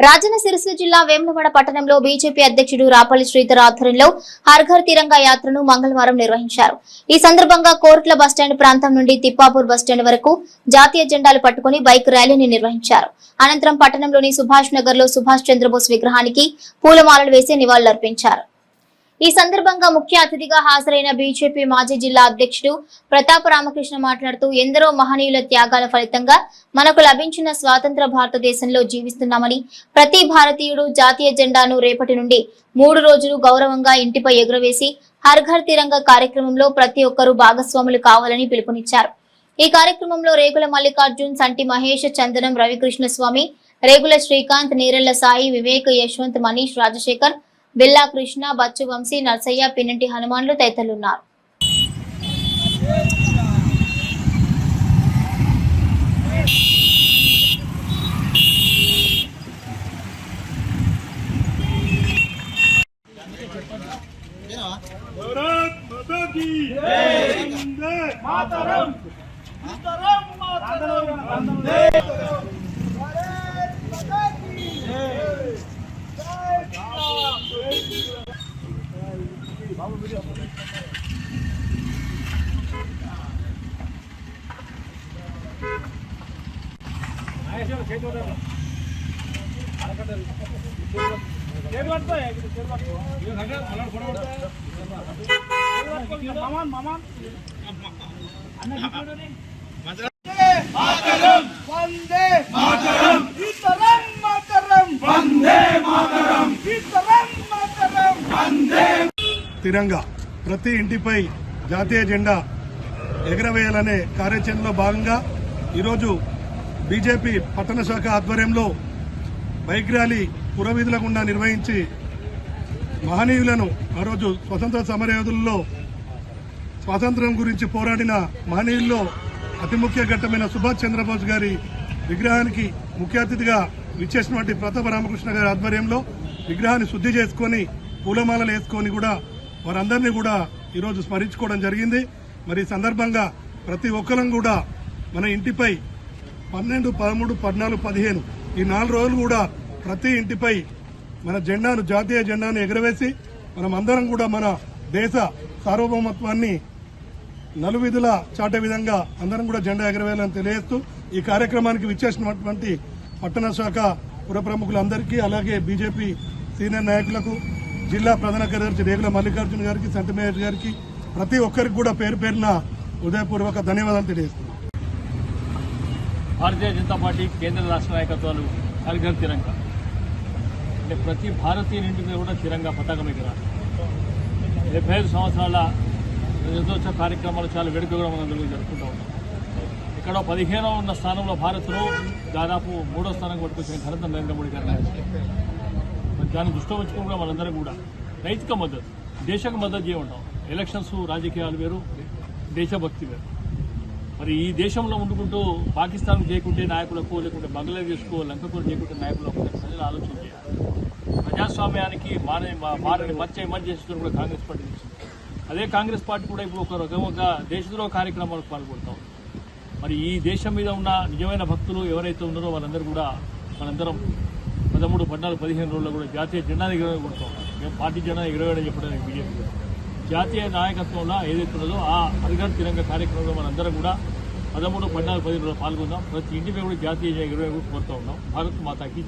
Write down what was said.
రాజన్న సిరిసిల్ల జిల్లా వేములవాడ పట్టణంలో బీజేపీ అధ్యక్షుడు రాపల్లి శ్రీధర్ ఆధ్వర్యంలో హర్ఘర్ తిరంగా యాత్రను మంగళవారం నిర్వహించారు. ఈ సందర్భంగా కోర్ట్ల బస్టాండ్ ప్రాంతం నుండి తిప్పాపూర్ బస్టాండ్ వరకు జాతీయ జెండాలు పట్టుకుని బైక్ ర్యాలీని నిర్వహించారు. అనంతరం పట్టణంలోని సుభాష్ నగర్లో సుభాష్ చంద్రబోస్ విగ్రహానికి పూలమాలలు వేసి నివాళులర్పించారు. ఈ సందర్భంగా ముఖ్య అతిథిగా హాజరైన బీజేపీ మాజీ జిల్లా అధ్యక్షుడు ప్రతాప రామకృష్ణ మాట్లాడుతూ ఎందరో మహనీయుల త్యాగాల ఫలితంగా మనకు లభించిన స్వాతంత్ర భారతదేశంలో జీవిస్తున్నామని ప్రతి భారతీయుడు జాతీయ జెండాను రేపటి నుండి మూడు రోజులు గౌరవంగా ఇంటిపై ఎగురవేసి హర్ఘర్ తిరంగ కార్యక్రమంలో ప్రతి ఒక్కరూ భాగస్వాములు కావాలని పిలుపునిచ్చారు. ఈ కార్యక్రమంలో రేగుల మల్లికార్జున్ సంటి మహేష్ చందనం రవికృష్ణ స్వామి రేగుల శ్రీకాంత్ నీరెళ్ళ సాయి వివేక్ యశ్వంత్ మనీష్ రాజశేఖర్ బిల్లా కృష్ణ బచ్చు వంశీ నర్సయ్య పిన్నంటి హనుమాన్లు తదితరులున్నారు. మాతరం. మాతరం మాతరం. వందే మాతరం. ఇతరం మాతరం. వందే మాతరం. ఇతరం మాతరం. వందే. తిరంగా ప్రతి ఇంటిపై జాతీయ జెండా ఎగరవేయాలనే కార్యాచరణలో భాగంగా ఈరోజు బీజేపీ పట్టణ శాఖ ఆధ్వర్యంలో బైక్ ర్యాలీ పురవీధుల గుండా నిర్వహించి మహనీయులను ఆ రోజు స్వతంత్ర సమరయోధుల్లో స్వాతంత్ర్యం గురించి పోరాడిన మహనీయుల్లో అతి ముఖ్య ఘట్టమైన సుభాష్ చంద్రబోస్ గారి విగ్రహానికి ముఖ్య అతిథిగా విచ్చేసినటువంటి ప్రతాప రామకృష్ణ గారి ఆధ్వర్యంలో విగ్రహాన్ని శుద్ధి చేసుకొని పూలమాలలు వేసుకొని కూడా వారందరినీ కూడా ఈరోజు స్మరించుకోవడం జరిగింది. మరి ఈ సందర్భంగా ప్రతి ఒక్కరం కూడా మన ఇంటిపై పన్నెండు పదమూడు పద్నాలుగు పదిహేను. ఈ నాలుగు రోజులు కూడా ప్రతి ఇంటిపై మన జెండాను జాతీయ జెండాను ఎగరవేసి మనం అందరం కూడా మన దేశ సార్వభౌమత్వాన్ని నలువిధుల చాటే విధంగా అందరం కూడా జెండా ఎగరవేయాలని తెలియజేస్తూ ఈ కార్యక్రమానికి విచ్చేసినటువంటి పట్టణ శాఖ పుర ప్రముఖులందరికీ అలాగే బీజేపీ సీనియర్ నాయకులకు జిల్లా ప్రధాన కార్యదర్శి రేగుల మల్లికార్జున గారికి సంతమేష్ గారికి ప్రతి ఒక్కరికి కూడా పేరు పేరున ఉదయపూర్వక ధన్యవాదాలు తెలియజేస్తున్నాను భారతీయ జనతా పార్టీ కేంద్ర రాష్ట్ర నాయకత్వాలు హరిఘర్ తిరంగా. అంటే ప్రతి భారతీయుని ఇంటి మీద కూడా తిరంగా పతాకం ఎగర డెబ్బై ఐదు సంవత్సరాల రజతోత్సవ కార్యక్రమాలు చాలా వేడుకగా మనం తెలుగు జరుపుకుంటూ ఉంటాం. ఇక్కడ పదిహేనో ఉన్న స్థానంలో భారత్లో దాదాపు మూడో స్థానం కొట్టుకొచ్చిన ఘనత నరేంద్ర మోడీ గారు మరి దాన్ని దృష్టిలో ఉంచుకుని కూడా మనందరం కూడా నైతిక మద్దతు దేశకు మద్దతు చేయమంటాం ఎలక్షన్స్ రాజకీయాలు వేరు దేశభక్తి వేరు. మరి ఈ దేశంలో ఉండుకుంటూ పాకిస్తాన్ చేయకుంటే నాయకులకు లేకుంటే బంగ్లాదేశ్కో లంకకు చేయకుంటే నాయకులకు ప్రజలు ఆలోచన చేయాలి. ప్రజాస్వామ్యానికి మారని మా- మారని మచ్చ ఎమర్జీ చేసుకుని కూడా కాంగ్రెస్ పార్టీ చేసింది అదే కాంగ్రెస్ పార్టీ కూడా ఇప్పుడు ఒక రకంగా దేశద్రోహ కార్యక్రమాలకు పాల్గొంటాం మరి ఈ దేశం మీద ఉన్న నిజమైన భక్తులు ఎవరైతే ఉన్నారో వాళ్ళందరూ కూడా మనందరం పదమూడు పద్నాలుగు పదిహేను రోజుల్లో కూడా జాతీయ జెండా ఎగరవేయ మేము పార్టీ జెండా ఎగరవేయడం చెప్పడానికి బీజేపీ జాతీయ నాయకత్వంలో ఏదైతే ఉన్నదో ఆ హరిగర్ తిరంగ కార్యక్రమంలో మనందరం కూడా పదమూడు పద్నాలుగు పదిహేను రోజులు పాల్గొందాం. ప్రతి ఇంటిపై కూడా జాతీయ ఇరవై కోరుతా ఉన్నాం. భారత్ మాతాకి